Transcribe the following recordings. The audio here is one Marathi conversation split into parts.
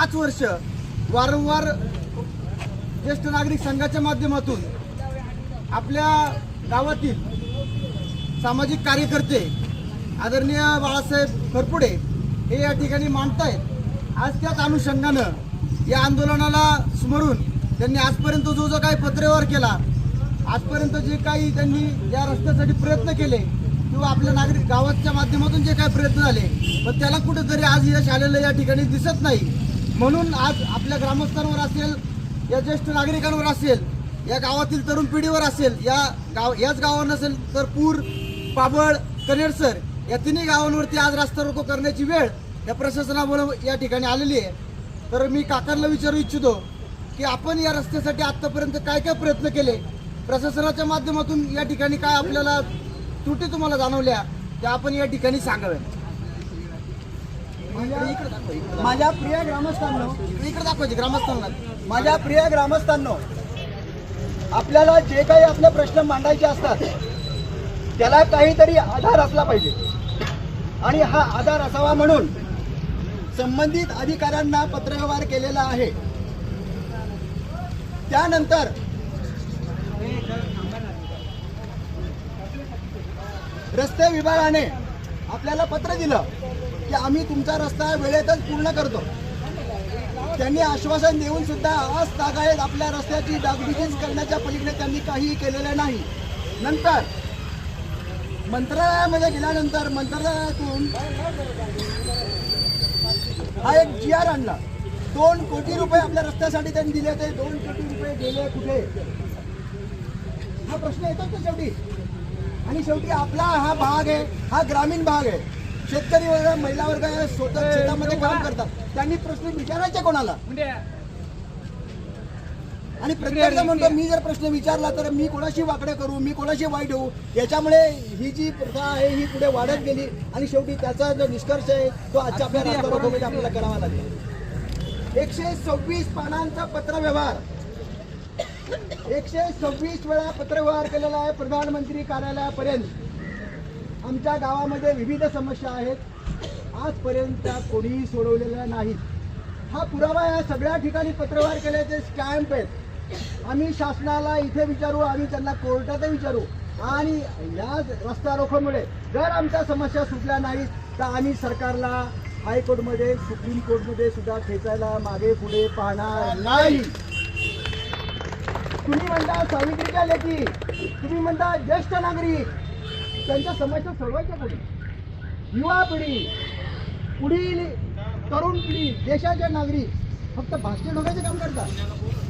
पाच वर्ष वारंवार ज्येष्ठ नागरिक संघाच्या माध्यमातून आपल्या गावातील सामाजिक कार्यकर्ते आदरणीय बाळासाहेब खरपुडे हे या ठिकाणी मांडतायत. आज त्याच अनुषंगानं या आंदोलनाला स्मरून त्यांनी आजपर्यंत जो जो काही पत्रव्यवहार केला आजपर्यंत जे काही त्यांनी या रस्त्यासाठी प्रयत्न केले किंवा आपल्या नागरिक गावाच्या माध्यमातून जे काही प्रयत्न झाले पण त्याला कुठेतरी आज यश आलेलं या ठिकाणी दिसत नाही. म्हणून आज आपल्या ग्रामस्थांवर असेल या ज्येष्ठ नागरिकांवर असेल या गावातील तरुण पिढीवर असेल या गाव याच गावावर नसेल तर पूर पाबळ कनेरसर या तिन्ही गावांवरती आज रस्ता रोको करण्याची वेळ या प्रशासनामुळे या ठिकाणी आलेली आहे. तर मी काकांना विचारू इच्छितो की आपण या रस्त्यासाठी आत्तापर्यंत काय काय प्रयत्न केले? प्रशासनाच्या माध्यमातून या ठिकाणी काय आपल्याला त्रुटी तुम्हाला जाणवल्या त्या आपण या ठिकाणी सांगाव्या म्हणजे माझ्या प्रिय ग्रामस्थांनो इकडे दाखवायचे ग्रामस्थांना. माझ्या प्रिय ग्रामस्थांनो आपल्याला जे काही आपले प्रश्न मांडायचे असतात त्याला काहीतरी आधार असला पाहिजे. आणि हा आधार असावा म्हणून संबंधित अधिकाऱ्यांना पत्रव्यवहार केलेला आहे. त्यानंतर रस्ते विभागाने आपल्याला पत्र दिलं. की आम्ही तुमचा रस्ता वेळेतच पूर्ण करतो. त्यांनी आश्वासन देऊन सुद्धा आज तागायत आपल्या रस्त्याची डागडुजीच करण्याच्या पलीकडे त्यांनी काहीही केलेलं नाही. नंतर मंत्रालयामध्ये गेल्यानंतर मंत्रालयातून हा एक जी आर आणला. दोन कोटी रुपये आपल्या रस्त्यासाठी त्यांनी दिले ते दोन कोटी रुपये गेले कुठे? हा प्रश्न येतोच ना शेवटी. आणि शेवटी आपला हा भाग आहे हा ग्रामीण भाग आहे. शेतकरी वर्ग महिला वर्ग स्वतः शेतामध्ये काम करतात. त्यांनी प्रश्न विचारायचे कोणाला? आणि प्रत्येक म्हणतो मी जर प्रश्न विचारला तर मी कोणाशी वाकडे करू? मी कोणाशी वाईट होऊ? याच्यामुळे ही जी प्रथा आहे ही पुढे वाढत गेली. आणि शेवटी त्याचा जो निष्कर्ष आहे तो आजच्या आपल्या आपल्याला करावा लागेल. एकशे सव्वीस पानांचा पत्रव्यवहार. एकशे सव्वीस वेळा पत्रव्यवहार केलेला आहे प्रधानमंत्री कार्यालयापर्यंत. आमच्या गावामध्ये विविध समस्या आहेत. आजपर्यंत कोणीही सोडवलेल्या नाहीत हा पुरावा या सगळ्या ठिकाणी पत्रव्यवहार केल्याचे स्कॅम्प आहेत. आम्ही शासनाला इथे विचारू आम्ही त्यांना कोर्टातही विचारू. आणि या रस्ता रोखोमुळे जर आमच्या समस्या सुटल्या नाहीत तर आम्ही सरकारला हायकोर्टमध्ये सुप्रीम कोर्टमध्ये सुद्धा खेचायला मागे पुढे पाहणार नाही. तुम्ही म्हणता सावित्रीच्या लेखी तुम्ही म्हणता ज्येष्ठ नागरिक त्यांच्या समस्या सोडवायच्या कुठे युवा पिढी पुढील तरुण पिढी देशाचे नागरिक फक्त भाषण ठोकायचे काम करतात.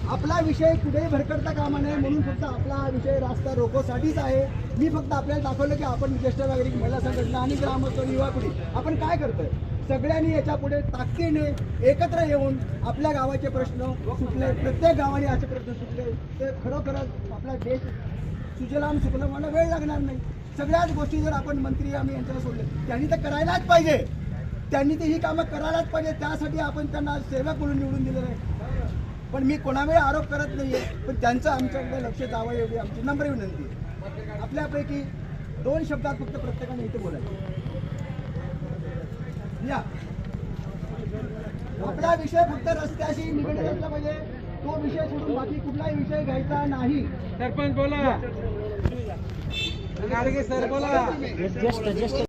आपला विषय कुठेही भरकडता कामा नये म्हणून फक्त आपला हा विषय रास्ता रोकोसाठीच आहे. मी फक्त आपल्याला दाखवलं की आपण ज्येष्ठ नागरिक महिला संघटना आणि ग्रामस्थ युवा पिढी आपण काय करतोय? सगळ्यांनी याच्यापुढे ताकदीने एकत्र येऊन आपल्या गावाचे प्रश्न सुटले प्रत्येक गावाने असे प्रश्न सुटले. ते खरोखरच आपला देश सुजलाम सुकलं व्हायला वेळ लागणार नाही. सगळ्याच गोष्टी जर आपण मंत्री आम्ही यांच्याला सोडले त्यांनी तर करायलाच पाहिजे. त्यांनी ते ही कामं करायलाच पाहिजे त्यासाठी आपण त्यांना सेवक म्हणून निवडून दिलेलं आहे. पण मी कोणामुळे आरोप करत नाहीये पण त्यांचं आमच्याकडे लक्ष जावं एवढी आमची नम्र विनंती आहे. आपल्यापैकी दोन शब्दात फक्त प्रत्येकाने इथे बोलायचं. या. आपला विषय फक्त रस्त्याशी निगडीत असला पाहिजे. तो विषय सोडून बाकी कुठलाही विषय घ्यायचा नाही. सरपंच बोला. गाडगे सर बोला.